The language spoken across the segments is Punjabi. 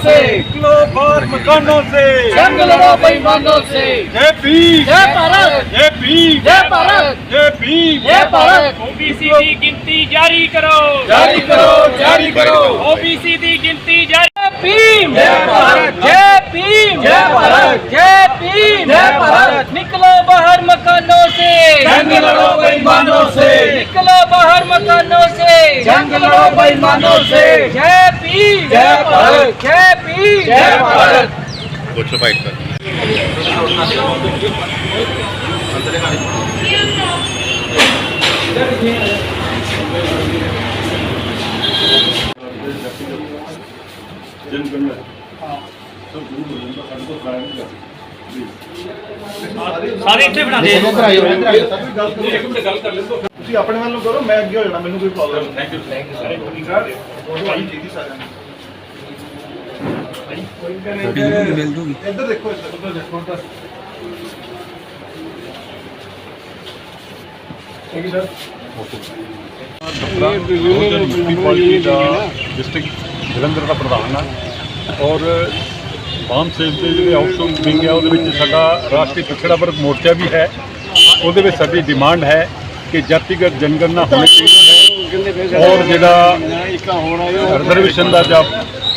से किलो बार मकानों से जंग लड़ो बेईमानों से जय भीम जय भारत जय भीम जय भारत जय भीम जय भारत ओबीसी की गिनती जारी करो जारी करो जारी निकलो बाहर मकानों से जंग लड़ो बेईमानों से जय भीम जय भारत जय भीम जय भारत ਪੁੱਛ ਫਾਈਟ ਕਰ ਸਾਰੇ ਇੱਥੇ ਬਣਾ ਦੇ ਤੁਸੀਂ ਆਪਣੇ ਵੱਲੋਂ ਕਰੋ ਮੈਂ ਅੱਗੇ ਹੋ ਜਾਣਾ ਮੈਨੂੰ ਕੋਈ ਪ੍ਰੋਬਲਮ ਨਹੀਂ। ਥੈਂਕ ਯੂ ਥੈਂਕ ਯੂ ਸਾਰੇ ਠੀਕ ਆ ਭਾਈ ਜੀ ਦੀ ਸਾਰਿਆਂ ਨੂੰ ਮਿਲ ਜੂਗੀ ਇੱਧਰ ਦੇਖੋ ਇੱਧਰ ਦੇਖੋ ਤਾਂ ਠੀਕ ਹੈ ਬਹੁਜਨ ਮੁਕਤੀ ਪਾਰਟੀ ਦਾ ਡਿਸਟ੍ਰਿਕਟ ਜਲੰਧਰ ਦਾ ਪ੍ਰਧਾਨ ਹਾਂ ਔਰ ਬਾਮ ਸੇਲ ਦੇ ਜਿਹੜੇ ਆਊਟਸੋਰਸ ਵਿੰਗ ਹੈ ਉਹਦੇ ਵਿੱਚ ਸਾਡਾ ਰਾਸ਼ਟਰੀ ਪਿਛੜਾ ਵਰਗ ਮੋਰਚਾ ਵੀ ਹੈ। ਉਹਦੇ ਵਿੱਚ ਸਾਡੀ ਡਿਮਾਂਡ ਹੈ। ਕਿ ਜਾਤੀਗਤ ਜਨਗਣਨਾ ਹੋਣੀ ਚਾਹੀਦੀ ਹੈ। ਔਰ ਜਿਹੜਾ ਰਿਜ਼ਰਵੇਸ਼ਨ ਦਾ ਜਾਂ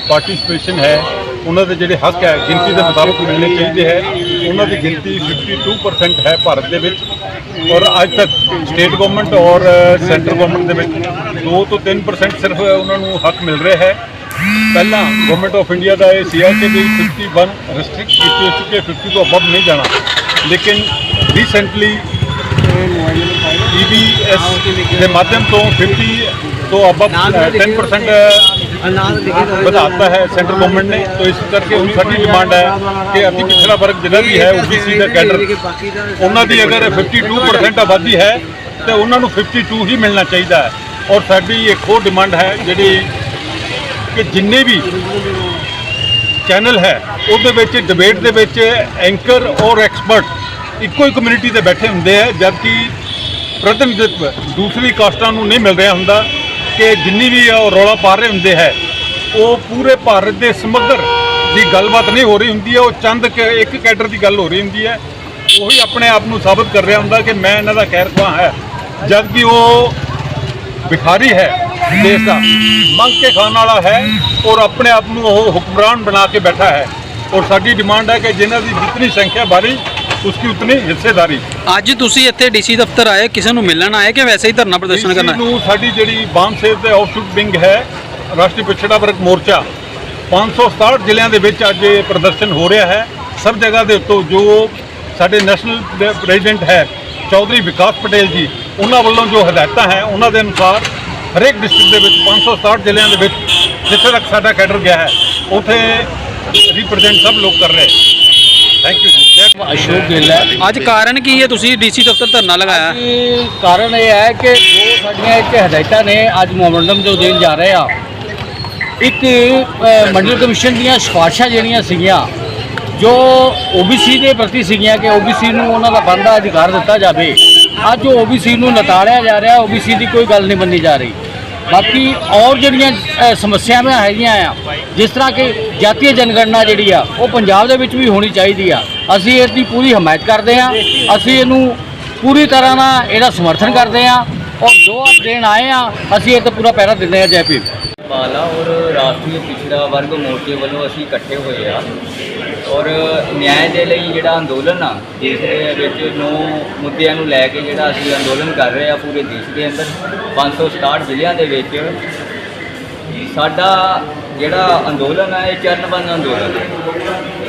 ਪਾਰਟਿਸਿਪੇਸ਼ਨ ਹੈ, ਉਹਨਾਂ ਦੇ ਜਿਹੜੇ ਹੱਕ ਹੈ, ਗਿਣਤੀ ਦੇ ਮੁਤਾਬਕ ਮਿਲਣੇ ਚਾਹੀਦੇ ਹੈ। ਉਹਨਾਂ ਦੀ ਗਿਣਤੀ 52% ਹੈ ਭਾਰਤ ਦੇ ਵਿੱਚ। ਔਰ ਅੱਜ ਤੱਕ ਸਟੇਟ ਗਵਰਨਮੈਂਟ ਔਰ ਸੈਂਟਰ ਗਵਰਨਮੈਂਟ ਦੇ ਵਿੱਚ 2 ਤੋਂ 3% ਸਿਰਫ ਉਹਨਾਂ ਨੂੰ ਹੱਕ ਮਿਲ ਰਿਹਾ ਹੈ। ਪਹਿਲਾਂ ਗਵਰਨਮੈਂਟ ਆਫ ਇੰਡੀਆ ਦਾ ਇਹ ਸੀ ਕਿ ਵੀ 51 ਰੈਸਟ੍ਰਿਕਟ ਕੀਤੀ ਹੋਈ ਸੀ ਕਿ 50 ਤੋਂ ਅਬਵ ਨਹੀਂ ਜਾਣਾ। ਲੇਕਿਨ ਰੀਸੈਂਟਲੀ ਈਬੀਐਸ ਦੇ ਮਾਧਿਅਮ ਤੋਂ 50 ਤੋਂ ਅਬਵ 10% ਵਧਾਤਾ ਹੈ ਸੈਂਟਰ ਗਵਰਨਮੈਂਟ ਨੇ। ਤਾਂ ਇਸ ਕਰਕੇ ਹੁਣ ਸਾਡੀ ਡਿਮਾਂਡ ਹੈ ਕਿ ਅਤੀ ਪਿਛੜਾ ਵਰਗ ਜਿਹੜਾ ਵੀ ਹੈ ਓਬੀਸੀ ਦਾ ਕੈਡਰ ਉਹਨਾਂ ਦੀ ਅਗਰ 52% ਆਬਾਦੀ ਹੈ ਤੇ ਉਹਨਾਂ ਨੂੰ 52 ਹੀ ਮਿਲਣਾ ਚਾਹੀਦਾ ਹੈ। ਔਰ ਸਾਡੀ ਇੱਕ ਹੋਰ ਡਿਮਾਂਡ ਹੈ ਜਿਹੜੀ ਕਿ ਜਿੰਨੇ ਵੀ ਚੈਨਲ ਹੈ ਉਹਦੇ ਵਿੱਚ ਡਿਬੇਟ ਦੇ ਵਿੱਚ ਐਂਕਰ ਔਰ ਐਕਸਪਰਟ ਇੱਕੋ ਹੀ ਕਮਿਊਨਿਟੀ ਦੇ ਬੈਠੇ ਹੁੰਦੇ ਹੈ ਜਦਕਿ ਪ੍ਰਤੀਨਿਧਿਤਵ ਦੂਸਰੀ ਕਾਸਟਾਂ ਨੂੰ ਨਹੀਂ ਮਿਲ ਰਿਹਾ ਹੁੰਦਾ ਕਿ ਜਿੰਨੀ ਵੀ ਉਹ ਰੌਲਾ ਪਾ ਰਹੇ ਹੁੰਦੇ ਹੈ, ਉਹ ਪੂਰੇ ਭਾਰਤ ਦੇ ਸਮਗਰ ਦੀ ਗੱਲਬਾਤ ਨਹੀਂ ਹੋ ਰਹੀ ਹੁੰਦੀ ਹੈ, ਉਹ ਚੰਦ ਇੱਕ ਕੈਡਰ ਦੀ ਗੱਲ ਹੋ ਰਹੀ ਹੁੰਦੀ ਹੈ। ਉਹੀ ਆਪਣੇ ਆਪ ਨੂੰ ਸਾਬਤ ਕਰ ਰਿਹਾ ਹੁੰਦਾ ਕਿ ਮੈਂ ਇਹਨਾਂ ਦਾ ਖੈਰ ਖਵਾਹ ਹੈ। ਜਦਕਿ ਉਹ ਭਿਖਾਰੀ ਹੈ, ਦੇਸ਼ ਦਾ, ਮੰਗ ਕੇ ਖਾਣ ਵਾਲਾ ਹੈ ਔਰ ਆਪਣੇ ਆਪ ਨੂੰ ਉਹ ਹੁਕਮਰਾਨ ਬਣਾ ਕੇ ਬੈਠਾ ਹੈ। ਔਰ ਸਾਡੀ ਡਿਮਾਂਡ ਹੈ ਕਿ ਜਿਨ੍ਹਾਂ ਦੀ ਜਿਤਨੀ ਸੰਖਿਆ ਬਾਰੀ ਉਸकी ਉਤਨੀ ਹਿੱਸੇਦਾਰੀ ਅੱਜ ਤੁਸੀਂ ਇੱਥੇ ਡੀਸੀ ਦਫ਼ਤਰ ਆਏ ਕਿਸੇ ਨੂੰ ਮਿਲਣ ਆਏ ਕਿ ਵੈਸੇ ਹੀ ਧਰਨਾ ਪ੍ਰਦਰਸ਼ਨ ਕਰਨਾ DC ਨੂੰ ਸਾਡੀ ਜਿਹੜੀ ਬਾਮ ਸੇਵ ਦੇ ਆਊਟਸ਼ੂਟ ਵਿੰਗ ਹੈ ਰਾਸ਼ਟਰੀ ਪਿਛੜਾ ਵਰਗ ਮੋਰਚਾ 567 ਜ਼ਿਲ੍ਹਿਆਂ ਦੇ ਵਿੱਚ ਅੱਜ ਇਹ ਪ੍ਰਦਰਸ਼ਨ ਹੋ ਰਿਹਾ ਹੈ ਸਭ ਜਗ੍ਹਾ ਦੇ ਉੱਤੋਂ ਜੋ ਸਾਡੇ ਨੈਸ਼ਨਲ ਪ੍ਰੈਜ਼ੀਡੈਂਟ ਹੈ ਚੌਧਰੀ ਵਿਕਾਸ ਪਟੇਲ ਜੀ ਉਹਨਾਂ ਵੱਲੋਂ ਜੋ ਹਦਾਇਤਾਂ ਹੈ ਉਹਨਾਂ ਦੇ ਅਨੁਸਾਰ ਹਰੇਕ ਡਿਸਟ੍ਰਿਕਟ ਦੇ ਵਿੱਚ 567 ਜ਼ਿਲ੍ਹਿਆਂ ਦੇ ਵਿੱਚ ਜਿੱਥੇ ਤੱਕ ਸਾਡਾ ਕੈਡਰ ਗਿਆ ਹੈ ਉੱਥੇ ਰਿਪਰੈਜ਼ੈਂਟ ਸਭ ਲੋਕ ਕਰ ਰਹੇ ਥੈਂਕ ਯੂ ਜੀ ਅਸ਼ੋਕ ਗਿੱਲ ਹੈ ਅੱਜ ਕਾਰਨ ਕੀ ਹੈ? ਤੁਸੀਂ ਡੀਸੀ ਦਫ਼ਤਰ ਧਰਨਾ ਲਗਾਇਆ। ਕਿ ਕਾਰਨ ਇਹ ਹੈ ਕਿ ਜੋ ਸਾਡੀਆਂ ਇੱਕ ਹਦਾਇਤਾਂ ਨੇ ਅੱਜ ਮੈਮੋਰੰਡਮ ਜੋ ਦੇਣ ਜਾ ਰਹੇ ਆ। ਇੱਕ ਮੰਡਲ ਕਮਿਸ਼ਨ ਦੀਆਂ ਸਿਫਾਰਸ਼ਾਂ ਜਿਹੜੀਆਂ ਸੀਗੀਆਂ ਜੋ OBC ਦੇ ਪ੍ਰਤੀ ਸੀਗੀਆਂ ਕਿ OBC ਨੂੰ ਉਹਨਾਂ ਦਾ ਬਣਦਾ ਅਧਿਕਾਰ ਦਿੱਤਾ ਜਾਵੇ। ਅੱਜ ਉਹ OBC ਨੂੰ ਨਤਾੜਿਆ ਜਾ ਰਿਹਾ OBC ਦੀ ਕੋਈ ਗੱਲ ਨਹੀਂ ਮੰਨੀ ਜਾ ਰਹੀ। ਬਾਕੀ ਔਰ ਜਿਹੜੀਆਂ ਸਮੱਸਿਆਵਾਂ ਹੈਗੀਆਂ ਆ ਜਿਸ ਤਰ੍ਹਾਂ ਕਿ ਜਾਤੀ ਜਨਗਣਨਾ ਜਿਹੜੀ ਆ, ਉਹ ਪੰਜਾਬ ਦੇ ਵਿੱਚ ਵੀ ਹੋਣੀ ਚਾਹੀਦੀ ਆ। ਅਸੀਂ ਇਸ ਦੀ ਪੂਰੀ ਹਮਾਇਤ ਕਰਦੇ ਆ ਅਸੀਂ ਇਹਨੂੰ ਪੂਰੀ ਤਰ੍ਹਾਂ ਨਾਲ ਇਹਦਾ ਸਮਰਥਨ ਕਰਦੇ ਆ ਔਰ ਜੋ ਅੱਜ ਦੇਣ ਆਏ ਆ, ਅਸੀਂ ਇਹ ਤੇ ਪੂਰਾ ਪੈਰਾ ਦਿੰਦੇ ਆ ਜੈ ਭੀਮ। ਔਰ ਰਾਸ਼ਟਰੀ ਪਿਛੜਾ ਵਰਗ ਮੋਰਚੇ ਵੱਲੋਂ ਅਸੀਂ ਇਕੱਠੇ ਹੋਏ ਆ। ਔਰ ਨਿਆਂ ਦੇ ਲਈ ਜਿਹੜਾ ਅੰਦੋਲਨ ਆ, ਦੇਸ਼ ਦੇ ਵਿੱਚ ਨੂੰ ਮੁੱਦਿਆਂ ਨੂੰ ਲੈ ਕੇ ਜਿਹੜਾ ਅਸੀਂ ਅੰਦੋਲਨ ਕਰ ਰਹੇ ਆ ਪੂਰੇ ਦੇਸ਼ ਦੇ ਅੰਦਰ 567 ਜ਼ਿਲ੍ਹਿਆਂ ਦੇ ਵਿੱਚ, ਸਾਡਾ ਜਿਹੜਾ ਅੰਦੋਲਨ ਆ, ਇਹ ਚਰਨਬੰਦ ਅੰਦੋਲਨ ਹੈ।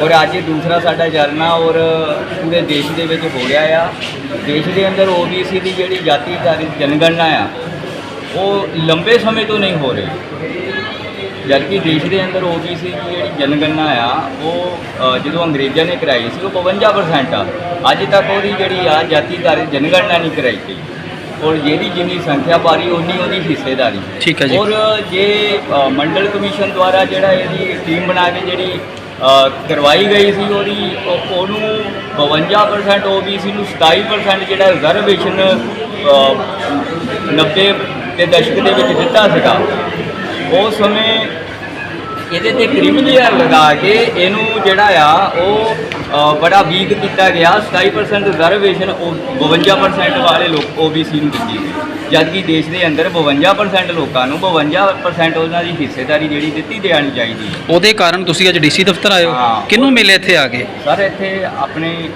ਔਰ ਅੱਜ ਇਹ ਦੂਸਰਾ ਸਾਡਾ ਚਰਨ ਆ ਔਰ ਪੂਰੇ ਦੇਸ਼ ਦੇ ਵਿੱਚ ਹੋ ਰਿਹਾ ਆ। ਦੇਸ਼ ਦੇ ਅੰਦਰ ਓਬੀਸੀ ਦੀ ਜਿਹੜੀ ਜਾਤੀ ਜਨਗਣਨਾ ਆ, ਉਹ ਲੰਬੇ ਸਮੇਂ ਤੋਂ ਨਹੀਂ ਹੋ ਰਹੀ। ਜਦਕਿ ਦੇਸ਼ ਦੇ ਅੰਦਰ ਓਬੀਸੀ ਦੀ ਜਿਹੜੀ ਜਨਗਣਨਾ ਆ, ਉਹ ਜਦੋਂ ਅੰਗਰੇਜ਼ਾਂ ਨੇ ਕਰਾਈ ਸੀ, ਉਹ 52% ਆ। ਅੱਜ ਤੱਕ ਉਹਦੀ ਜਿਹੜੀ ਆ ਜਾਤੀ ਜਨਗਣਨਾ ਨਹੀਂ ਕਰਾਈ ਗਈ। ਔਰ ਜਿਹਦੀ ਜਿੰਨੀ ਸੰਖਿਆ ਪਾਰੀ ਉਨੀ ਉਹਦੀ ਹਿੱਸੇਦਾਰੀ ਠੀਕ ਹੈ ਜੀ। ਔਰ ਜੇ ਅ, ਮੰਡਲ ਕਮਿਸ਼ਨ ਦੁਆਰਾ ਜਿਹੜਾ ਇਹਦੀ ਟੀਮ ਬਣਾ ਕੇ ਜਿਹੜੀ ਅ, ਕਰਵਾਈ ਗਈ ਸੀ ਉਹਦੀ ਉਹ- ਉਹਨੂੰ 52% ਓਬੀਸੀ ਨੂੰ 27% ਜਿਹੜਾ ਰਿਜ਼ਰਵੇਸ਼ਨ 90 ਦੇ ਦਸ਼ਕ ਦੇ ਵਿੱਚ ਦਿੱਤਾ ਸੀਗਾ ਉਸ ਸਮੇਂ ਇਹਦੇ ਤੇ ਕ੍ਰਿਮੀਨਲ ਲਗਾ ਕੇ ਇਹਨੂੰ ਜਿਹੜਾ ਆ ਉਹ ਬੜਾ ਵੀਕ ਕੀਤਾ ਗਿਆ। 27% ਰਿਜ਼ਰਵੇਸ਼ਨ 52% ਵਾਲੇ ਲੋਕ OBC ਨੂੰ ਦਿੱਤੀ ਗਈ। ਜਦ ਕਿ ਦੇਸ਼ ਦੇ ਅੰਦਰ 52% ਲੋਕਾਂ ਨੂੰ 52% ਉਹਨਾਂ ਦੀ ਹਿੱਸੇਦਾਰੀ ਜਿਹੜੀ ਦਿੱਤੀ ਦੇਣੀ ਚਾਹੀਦੀ ਹੈ। ਉਹਦੇ ਕਾਰਨ ਤੁਸੀਂ ਅੱਜ ਡੀਸੀ ਦਫ਼ਤਰ ਆਏ ਹੋ। ਹਾਂ। ਕਿਹਨੂੰ ਮਿਲੇ ਇੱਥੇ ਆ ਕੇ? ਸਰ ਇੱਥੇ ਆਪਣੇ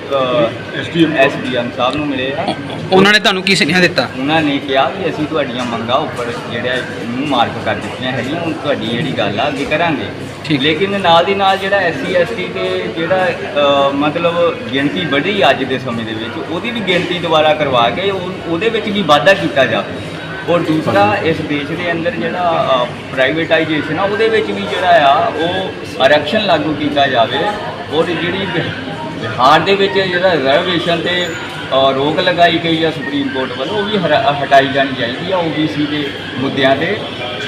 SDM ਐਸਡੀਐਮ ਸਾਹਿਬ ਨੂੰ ਮਿਲੇ ਆ। ਉਹਨਾਂ ਨੇ ਤੁਹਾਨੂੰ ਕੀ ਸੁਨੇਹਾ ਦਿੱਤਾ? ਉਹਨਾਂ ਨੇ ਕਿਹਾ ਵੀ ਅਸੀਂ ਤੁਹਾਡੀਆਂ ਮੰਗਾਂ ਉੱਪਰ ਜਿਹੜਾ ਨੂੰ ਮਾਰਕ ਕਰ ਦਿੱਤੀਆਂ ਹੈਗੀਆਂ ਹੁਣ ਤੁਹਾਡੀ ਜਿਹੜੀ ਗੱਲ ਆ ਅੱਗੇ ਕਰਾਂਗੇ। ਠੀਕ। ਲੇਕਿਨ ਨਾਲ ਦੀ ਨਾਲ ਜਿਹੜਾ ਐਸਸੀ ਐਸਟੀ ਤੇ ਜਿਹੜਾ ਅ, ਮਤਲਬ ਗਿਣਤੀ ਵਧੀ ਅੱਜ ਦੇ ਸਮੇਂ ਦੇ ਵਿੱਚ ਉਹਦੀ ਵੀ ਗਿਣਤੀ ਦੁਬਾਰਾ ਕਰਵਾ ਕੇ ਉਹ- ਉਹਦੇ ਵਿੱਚ ਵੀ ਵਾਧਾ ਕੀਤਾ ਜਾਵੇ ਔਰ ਦੂਸਰਾ ਇਸ ਦੇਸ਼ ਦੇ ਅੰਦਰ ਜਿਹੜਾ ਪ੍ਰਾਈਵੇਟਾਈਜੇਸ਼ਨ ਆ ਉਹਦੇ ਵਿੱਚ ਵੀ ਜਿਹੜਾ ਆ ਉਹ ਆਰਕਸ਼ਣ ਲਾਗੂ ਕੀਤਾ ਜਾਵੇ। ਔਰ ਜਿਹੜੀ ਬਿ- ਬਿਹਾਰ ਦੇ ਵਿੱਚ ਜਿਹੜਾ ਰਿਜ਼ਰਵੇਸ਼ਨ ਤੇ ਅ, ਰੋਕ ਲਗਾਈ ਗਈ ਆ ਸੁਪਰੀਮ ਕੋਰਟ ਵੱਲੋਂ ਉਹ ਵੀ ਹਰਾ- ਹਟਾਈ ਜਾਣੀ ਚਾਹੀਦੀ ਆ ਓਬੀਸੀ ਦੇ ਮੁੱਦਿਆਂ ਤੇ।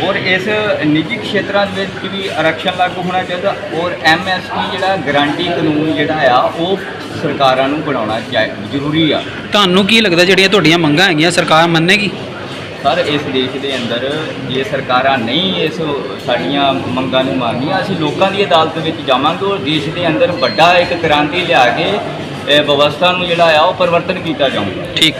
ਔਰ ਇਸ ਨਿੱਜੀ ਖੇਤਰਾਂ ਦੇ ਵਿੱਚ ਵੀ ਆਰਕਸ਼ਣ ਲਾਗੂ ਹੋਣਾ ਚਾਹੀਦਾ ਔਰ ਐਮਐਸਪੀ ਜਿਹੜਾ ਗਾਰੰਟੀ ਕਾਨੂੰਨ ਜਿਹੜਾ ਆ ਉਹ ਸਰਕਾਰਾਂ ਨੂੰ ਬਣਾਉਣਾ ਚਾਹੀ ਜ਼ਰੂਰੀ ਆ। ਤੁਹਾਨੂੰ ਕੀ ਲੱਗਦਾ ਜਿਹੜੀਆਂ ਤੁਹਾਡੀਆਂ ਮੰਗਾਂ ਹੈਗੀਆਂ ਸਰਕਾਰ ਮੰਨੇਗੀ? ਸਰ ਇਸ ਦੇਸ਼ ਦੇ ਅੰਦਰ ਜੇ ਸਰਕਾਰਾਂ ਨਹੀਂ ਇਸ ਸਾਡੀਆਂ ਮੰਗਾਂ ਨੂੰ ਮੰਨਦੀਆਂ ਅਸੀਂ ਲੋਕਾਂ ਦੀ ਅਦਾਲਤ ਵਿੱਚ ਜਾਵਾਂਗੇ ਔਰ ਦੇਸ਼ ਦੇ ਅੰਦਰ ਵੱਡਾ ਇੱਕ ਕ੍ਰਾਂਤੀ ਲਿਆ ਕੇ ਇਹ ਵਿਵਸਥਾ ਨੂੰ ਜਿਹੜਾ ਆ ਉਹ ਪਰਿਵਰਤਨ ਕੀਤਾ ਜਾਊਗਾ। ਠੀਕ।